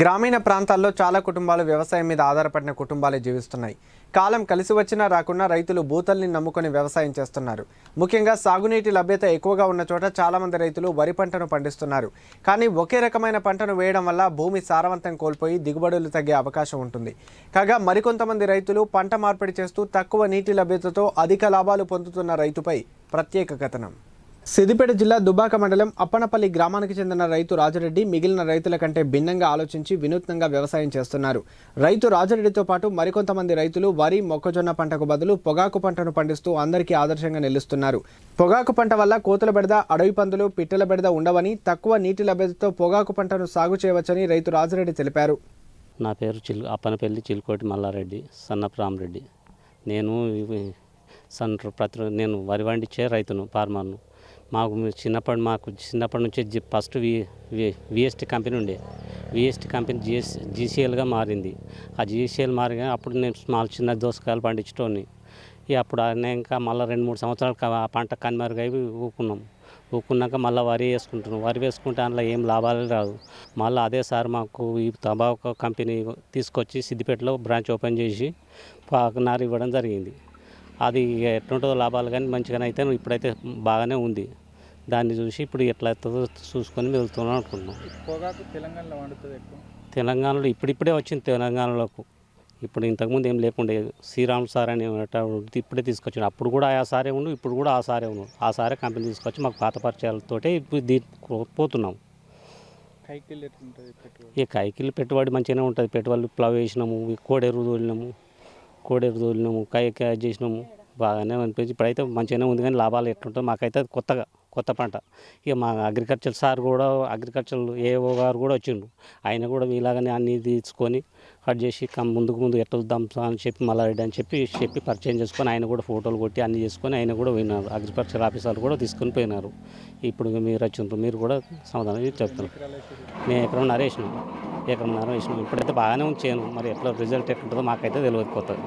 గ్రామీణ ప్రాంతాల్లో చాలా కుటుంబాలు వ్యవసాయం మీద ఆధారపడిన కుటుంబాలే జీవిస్తున్నాయి. కాలం కలిసి వచ్చినా రాకున్నా రైతులు బూతల్ని నమ్ముకొని వ్యవసాయం చేస్తున్నారు. ముఖ్యంగా సాగునీటి లభ్యత ఎక్కువగా ఉన్న చోట చాలామంది రైతులు వరి పంటను పండిస్తున్నారు. కానీ ఒకే రకమైన పంటను వేయడం వల్ల భూమి సారవంతం కోల్పోయి దిగుబడులు తగ్గే అవకాశం ఉంటుంది. కాగా మరికొంతమంది రైతులు పంట మార్పిడి చేస్తూ తక్కువ నీటి లభ్యతతో అధిక లాభాలు పొందుతున్న రైతుపై ప్రత్యేక కథనం. సిద్దిపేట జిల్లా దుబాక మండలం అప్పనపల్లి గ్రామానికి చెందిన రైతు రాజరెడ్డి మిగిలిన రైతుల కంటే భిన్నంగా ఆలోచించి వినూత్నంగా వ్యవసాయం చేస్తున్నారు. రైతు రాజరెడ్డితో పాటు మరికొంతమంది రైతులు వరి మొక్కజొన్న పంటకు బదులు పొగాకు పంటను పండిస్తూ అందరికీ ఆదర్శంగా నిలుస్తున్నారు. పొగాకు పంట వల్ల కోతుల బెడద అడవి పందులు పిట్టల బెడద ఉండవని తక్కువ నీటి లభ్యతతో పొగాకు పంటను సాగు చేయవచ్చని రైతు రాజరెడ్డి తెలిపారు. నా పేరు చిల్ అప్పనపల్లి చిలుకోటి మల్లారెడ్డి సన్నప్రామరెడ్డి నేను సన్ ప్రతి నేను వరి వండించే రైతును ఫార్మర్ను. మాకు చిన్నప్పటి మాకు చిన్నప్పటి నుంచి ఫస్ట్ వి విఎస్టీ కంపెనీ ఉండే. విఎస్టీ కంపెనీ జిఎస్ జీసీఎల్గా మారింది. ఆ జీసీఎల్ మారిగా అప్పుడు నేను స్మాల్ చిన్న దోసకాయలు పండించటోని ఇక అప్పుడు ఇంకా మళ్ళీ రెండు మూడు సంవత్సరాలు ఆ పంట కనుమరుగై ఊకున్నాం. ఊకున్నాక మళ్ళీ వరి వేసుకుంటున్నాం. వరి వేసుకుంటే అందులో ఏం లాభాలు రాదు మళ్ళీ అదే సార్ మాకు ఈ తబాకు కంపెనీ తీసుకొచ్చి సిద్దిపేటలో బ్రాంచ్ ఓపెన్ చేసి పాకనారు ఇవ్వడం జరిగింది. అది ఎట్లుంటుందో లాభాలు కానీ మంచిగానే అయితే ఇప్పుడైతే బాగానే ఉంది. దాన్ని చూసి ఇప్పుడు ఎట్లా అవుతుందో చూసుకొని వెళ్తున్నాం అనుకుంటున్నాం. పొగాకు తెలంగాణలో వండుతుంది ఎక్కువ. తెలంగాణలో ఇప్పుడిప్పుడే వచ్చింది తెలంగాణలోకి. ఇప్పుడు ఇంతకుముందు ఏం లేకుండే శ్రీరామ్ సార్ అని ఇప్పుడే తీసుకొచ్చాడు. అప్పుడు కూడా ఆ సారే ఉండు ఇప్పుడు కూడా ఆ సారే ఉండు. ఆ సారే కంపెనీ తీసుకొచ్చి మాకు పాత పరిచయాలతోటే ఇప్పుడు దీ పోతున్నాం. ఈ కైకిలు పెట్టుబడి మంచిగానే ఉంటుంది. పెట్టుబడి ప్లవ్ వేసినాము కోడెరు తోలినాము కోడెరు తోలినాము కై కై చేసినాము బాగానే అనిపించి ఇప్పుడైతే మంచిగానే ఉంది కానీ లాభాలు ఎట్లుంటుందో మాకైతే కొత్తగా. కొత్త పంట. ఇక మా అగ్రికల్చర్ సార్ కూడా అగ్రికల్చర్ ఏఓ గారు కూడా వచ్చిండు. ఆయన కూడా ఇలాగనే అన్ని తీసుకొని కట్ చేసి ముందుకు ముందు ఎట్లా వద్దాం అని చెప్పి మల్లారెడ్డి అని చెప్పి చెప్పి పరిచయం చేసుకొని ఆయన కూడా ఫోటోలు కొట్టి అన్ని చేసుకొని ఆయన కూడా పోయినారు. అగ్రికల్చర్ ఆఫీసర్లు కూడా తీసుకొని పోయినారు. ఇప్పుడు మీరు వచ్చిండ్రు. మీరు కూడా సమాధానం చెప్తున్నారు. నేను ఎక్కడ మేము ఎక్కడ వేసినాం ఇప్పుడైతే బాగానే ఉంచాను మరి ఎట్లా రిజల్ట్ ఎట్లుంటుందో మాకైతే తెలియకపోతుంది.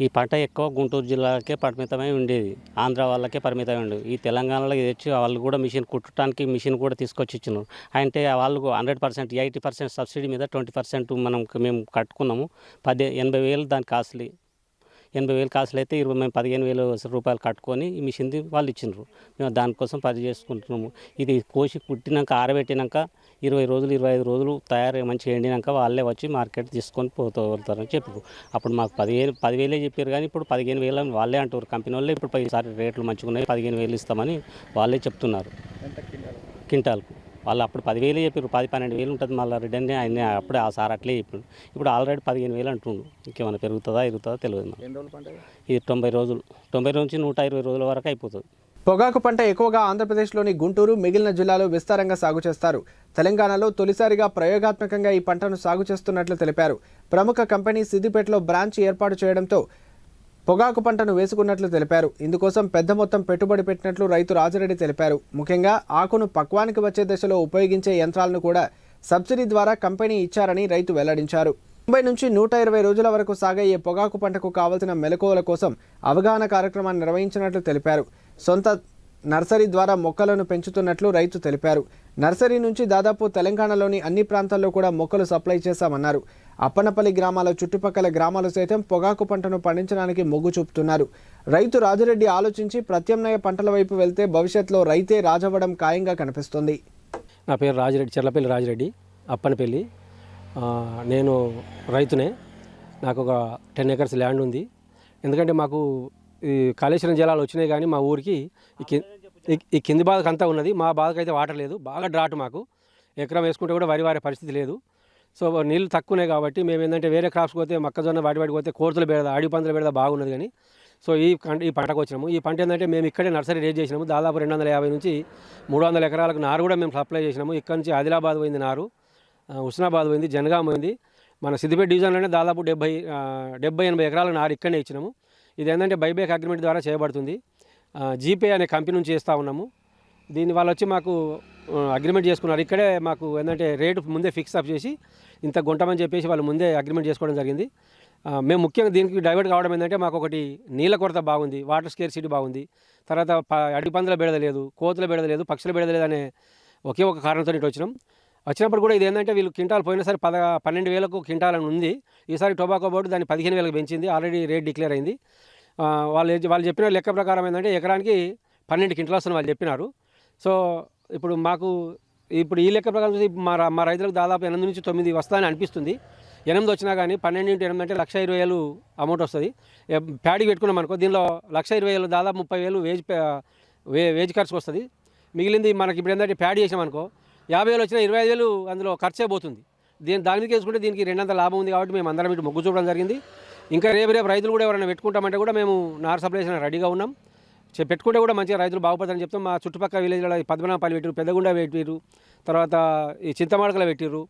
ఈ పంట ఎక్కువ గుంటూరు జిల్లాకే పరిమితమై ఉండేది. ఆంధ్ర వాళ్ళకే పరిమితమై ఉండేది. ఈ తెలంగాణలో ఇది వచ్చి వాళ్ళు కూడా మిషన్ కుట్టడానికి మిషన్ కూడా తీసుకొచ్చి ఇచ్చినారు. అంటే వాళ్ళు hundred percent eighty percent subsidy మీద ట్వంటీ పర్సెంట్ మనం మేము కట్టుకున్నాము. పది ఎనభై వేలు దాని కాస్ట్లీ. ఎనభై వేలు కాసులు అయితే ఇరవై మేము పదిహేను వేలు రూపాయలు కట్టుకొని ఈ మిషన్ది వాళ్ళు ఇచ్చినారు మేము దానికోసం పని చేసుకుంటున్నాము. ఇది కోసి కుట్టినాక ఆరబెట్టినాక ఇరవై రోజులు ఇరవై ఐదు రోజులు తయారు మంచిగా ఎండినాక వాళ్ళే వచ్చి మార్కెట్ తీసుకొని పోతూ వెళ్తారని చెప్పారు అప్పుడు మాకు పదిహేను పదివేలే చెప్పారు కానీ ఇప్పుడు పదిహేను వేలు అని వాళ్ళే అంటారు కంపెనీ వాళ్ళే ఇప్పుడు ఈసారి రేట్లు మంచిగా ఉన్నాయి పదిహేను వేలు ఇస్తామని వాళ్ళే చెప్తున్నారు. ఎంత కింటాలు? క్వింటాల్కు వాళ్ళు అప్పుడు పదివేలు చెప్పారు పది పన్నెండు వేలు ఉంటుంది మళ్ళీ రిటర్న్ ఆయన అప్పుడే ఆ సార్ అట్లే చెప్పాడు ఇప్పుడు ఆల్రెడీ పదిహేను వేలు అంటుండు. ఇంకేమైనా పెరుగుతుందా ఎరుగుతుందా తెలియదు ఇది? ఇది తొంభై రోజులు. తొంభై నుంచి నూట ఇరవై రోజుల వరకు అయిపోతుంది. పొగాకు పంట ఎక్కువగా ఆంధ్రప్రదేశ్లోని గుంటూరు మిగిలిన జిల్లాలో విస్తారంగా సాగు చేస్తారు. తెలంగాణలో తొలిసారిగా ప్రయోగాత్మకంగా ఈ పంటను సాగు చేస్తున్నట్లు తెలిపారు. ప్రముఖ కంపెనీ సిద్దిపేటలో బ్రాంచ్ ఏర్పాటు చేయడంతో పొగాకు పంటను వేసుకున్నట్లు తెలిపారు. ఇందుకోసం పెద్ద మొత్తం పెట్టుబడి పెట్టినట్లు రైతు రాజరెడ్డి తెలిపారు. ముఖ్యంగా ఆకును పక్వానికి వచ్చే దశలో ఉపయోగించే యంత్రాలను కూడా సబ్సిడీ ద్వారా కంపెనీ ఇచ్చారని రైతు వెల్లడించారు. ముంబై నుంచి నూట ఇరవై రోజుల వరకు సాగయ్యే పొగాకు పంటకు కావలసిన మెలకువల కోసం అవగాహన కార్యక్రమాన్ని నిర్వహించినట్లు తెలిపారు. సొంత నర్సరీ ద్వారా మొక్కలను పెంచుతున్నట్లు రైతు తెలిపారు. నర్సరీ నుంచి దాదాపు తెలంగాణలోని అన్ని ప్రాంతాల్లో కూడా మొక్కలు సప్లై చేశామన్నారు. అప్పనపల్లి గ్రామాల చుట్టుపక్కల గ్రామాలు సైతం పొగాకు పంటను పండించడానికి మొగ్గు చూపుతున్నారు. రైతు రాజురెడ్డి ఆలోచించి ప్రత్యామ్నాయ పంటల వైపు వెళ్తే భవిష్యత్తులో రైతే రాజవ్వడం ఖాయంగా కనిపిస్తుంది. నా పేరు రాజరెడ్డి చెర్లపల్లి రాజురెడ్డి అప్పనపల్లి. నేను రైతునే. నాకు ఒక టెన్ ఎకర్స్ ల్యాండ్ ఉంది. ఎందుకంటే మాకు ఈ కాళేశ్వరం జలాలు వచ్చినాయి కానీ మా ఊరికి ఈ కింది బాధకు అంతా ఉన్నది. మా బాధకు అయితే వాటర్ లేదు. బాగా డ్రాట్ మాకు. ఎకరం వేసుకుంటే కూడా వరి వారే పరిస్థితి లేదు. సో నీళ్ళు తక్కువనే కాబట్టి మేము ఏంటంటే వేరే క్రాప్స్ పోతే మొక్కజొన్న వాటి వాటికి పోతే కోతులు పెడదా అడవి పందులు పెడదా బాగున్నది కానీ. సో ఈ పంట ఈ పంటకు వచ్చినాము. ఈ పంట ఏంటంటే మేము ఇక్కడే నర్సరీ రేట్ చేసినాము. దాదాపు రెండు వందల యాభై నుంచి మూడు వందల ఎకరాలకు నారు కూడా మేము సప్లై చేసినాము. ఇక్కడ నుంచి ఆదిలాబాద్ పోయింది నారు. హుస్నాబాద్ పోయింది జనగాం పోయింది. మన సిద్దిపేట డివిజన్లోనే దాదాపు డెబ్బై డెబ్బై ఎనభై ఎకరాల నారు ఇక్కడనే ఇచ్చినాము. ఇది ఏంటంటే బైబేక్ అగ్రిమెంట్ ద్వారా చేయబడుతుంది. జీపే అనే కంపెనీ నుంచి చేస్తూ ఉన్నాము. దీని వాళ్ళు వచ్చి మాకు అగ్రిమెంట్ చేసుకున్నారు. ఇక్కడే మాకు ఏంటంటే రేటు ముందే ఫిక్స్ అప్ చేసి ఇంత గుంటమని చెప్పేసి వాళ్ళు ముందే అగ్రిమెంట్ చేసుకోవడం జరిగింది. మేము ముఖ్యంగా దీనికి డైవర్ట్ కావడం ఏంటంటే మాకు ఒకటి నీళ్ళ కొరత బాగుంది వాటర్ స్కేర్ సిటీ బాగుంది. తర్వాత ప- పందుల బెడద లేదు కోతుల బెడద లేదు పక్షుల బెడద లేదు అనే ఒకే ఒక కారణంతో ఇటు వచ్చినాం. వచ్చినప్పుడు కూడా ఇది ఏంటంటే వీళ్ళు క్వింటాల్ పోయినసారి పద పన్నెండు వేలకు క్వింటాల్ అని ఉంది. ఈసారి టొబాకో బోర్డు దాన్ని పదిహేను వేలకు పెంచింది. ఆల్రెడీ రేట్ డిక్లేర్ అయింది. వాళ్ళు వాళ్ళు చెప్పిన లెక్క ప్రకారం ఏంటంటే ఎకరానికి పన్నెండు క్వింటాల్స్ అని వాళ్ళు చెప్పినారు. సో ఇప్పుడు మాకు ఇప్పుడు ఈ లెక్క ప్రకారం చూసి మా మా రైతులకు దాదాపు ఎనిమిది నుంచి తొమ్మిది వస్తాయని అనిపిస్తుంది. ఎనిమిది వచ్చినా కానీ పన్నెండు ఇంటూ ఎనిమిది అంటే లక్ష ఇరవై వేలు అమౌంట్ వస్తుంది. ఏ- ప్యాడీ పెట్టుకున్నాం అనుకో దీనిలో లక్ష ఇరవై వేలు దాదాపు ముప్పై వేలు వేజ్ వే వేజ్ ఖర్చుకు వస్తుంది. మిగిలింది మనకి ఇప్పుడు ఏంటంటే ప్యాడీ చేసాం అనుకో యాభై వేలు వచ్చినా ఇరవై ఐదు వేలు అందులో ఖర్చే పోతుంది. దీని దాని మీద వేసుకుంటే దీనికి రెండంత లాభం ఉంది కాబట్టి మేము అందరం ఇటు మొగ్గు చూడడం జరిగింది. ఇంకా రేపు రేపు రైతులు కూడా ఎవరైనా పెట్టుకుంటామంటే కూడా మేము నార్ సప్లై రెడీగా ఉన్నాం. పెట్టుకుంటే కూడా మంచిగా రైతులు బాగుపడతారని చెప్తాం. మా చుట్టుపక్కల విలేజ్లో పద్మనాభపల్లి పెట్టారు పెద్దగుండ పెట్టిరు తర్వాత ఈ చింతమాడకల పెట్టిర్రు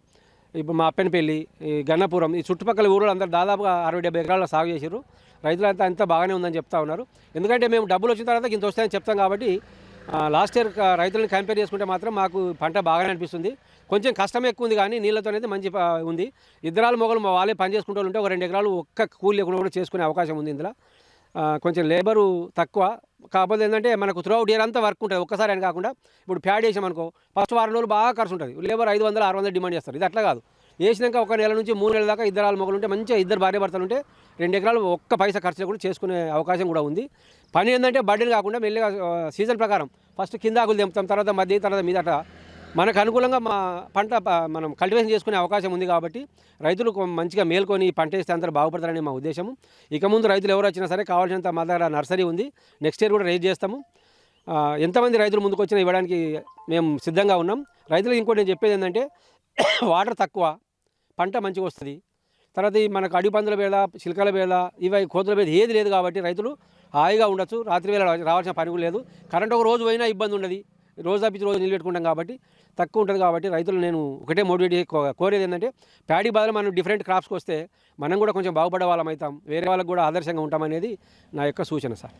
ఇప్పుడు మా అప్పనపల్లి ఈ గన్నపురం ఈ చుట్టుపక్కల ఊళ్ళో అందరూ దాదాపుగా అరవై డెబ్బై ఎకరాల సాగు చేసారు రైతులంతా అంతా బాగానే ఉందని చెప్తా ఉన్నారు. ఎందుకంటే మేము డబ్బులు వచ్చిన తర్వాత ఇంత వస్తాయని చెప్తాం కాబట్టి లాస్ట్ ఇయర్ రైతులను కంపేర్ చేసుకుంటే మాత్రం మాకు పంట బాగానే అనిపిస్తుంది. కొంచెం కష్టం ఎక్కువ ఉంది కానీ నీళ్ళతో అయితే మంచి ఉంది. ఇద్దరాలు మొగలు వాళ్ళే పని చేసుకుంటూ ఉంటే ఒక రెండు ఎకరాలు ఒక్క కూలి లేకుండా కూడా చేసుకునే అవకాశం ఉంది ఇందులో. కొంచెం లేబరు తక్కువ. కాకపోతే ఏంటంటే మనకు త్రూ అవుట్ ఇయర్ అంతా వర్క్ ఉంటుంది ఒక్కసారి అని కాకుండా ఇప్పుడు ప్యాడ్ వేసామనుకో ఫస్ట్ వారం రోజులు బాగా ఖర్చు ఉంటుంది లేబర్ ఐదు వందలు ఆరు వందలు డిమాండ్ చేస్తారు. ఇది అట్లా కాదు. వేసినాక ఒక నెల నుంచి మూడు నెలల దాకా ఇద్దరు మొగలు ఉంటే మంచిగా ఇద్దరు భార్య భర్తలు ఉంటే రెండు ఎకరాలు ఒక్క పైసా ఖర్చు కూడా చేసుకునే అవకాశం కూడా ఉంది. పని ఏంటంటే బడ్డీలు కాకుండా మెల్లిగా సీజన్ ప్రకారం ఫస్ట్ కింద ఆకులు తెంపుతాం తర్వాత మధ్య తర్వాత మీదట. మనకు అనుకూలంగా మా పంట మనం కల్టివేషన్ చేసుకునే అవకాశం ఉంది కాబట్టి రైతులు మంచిగా మేల్కొని పంట వేస్తే అందరూ బాగుపడతారని మా ఉద్దేశం ఇక ముందు రైతులు ఎవరు వచ్చినా సరే కావాల్సినంత మా దగ్గర నర్సరీ ఉంది. నెక్స్ట్ ఇయర్ కూడా రేజ్ చేస్తాము. ఎంతమంది రైతులు ముందుకు వచ్చినా ఇవ్వడానికి మేము సిద్ధంగా ఉన్నాం. రైతులకు ఇంకోటి నేను చెప్పేది ఏంటంటే వాటర్ తక్కువ. పంట మంచిగా వస్తుంది. తర్వాత మనకు అడి పందుల చిలకల వేళ ఇవి కోతుల బేద ఏది లేదు కాబట్టి రైతులు హాయిగా ఉండొచ్చు. రాత్రి వేళ రావాల్సిన పని కూడా లేదు. కరెంట్ ఒక రోజు పోయినా ఇబ్బంది ఉండదు. రోజు తప్పించి రోజు నిలబెట్టుకుంటాం కాబట్టి తక్కువ ఉంటుంది కాబట్టి రైతులు నేను ఒకటే మోటివేట్ కోరేది ఏంటంటే ప్యాడీ బదులు మనం డిఫరెంట్ క్రాప్స్కి వస్తే మనం కూడా కొంచెం బాగుపడే వాళ్ళం అవుతాం. వేరే వాళ్ళకి కూడా ఆదర్శంగా ఉంటామనేది నా యొక్క సూచన సార్.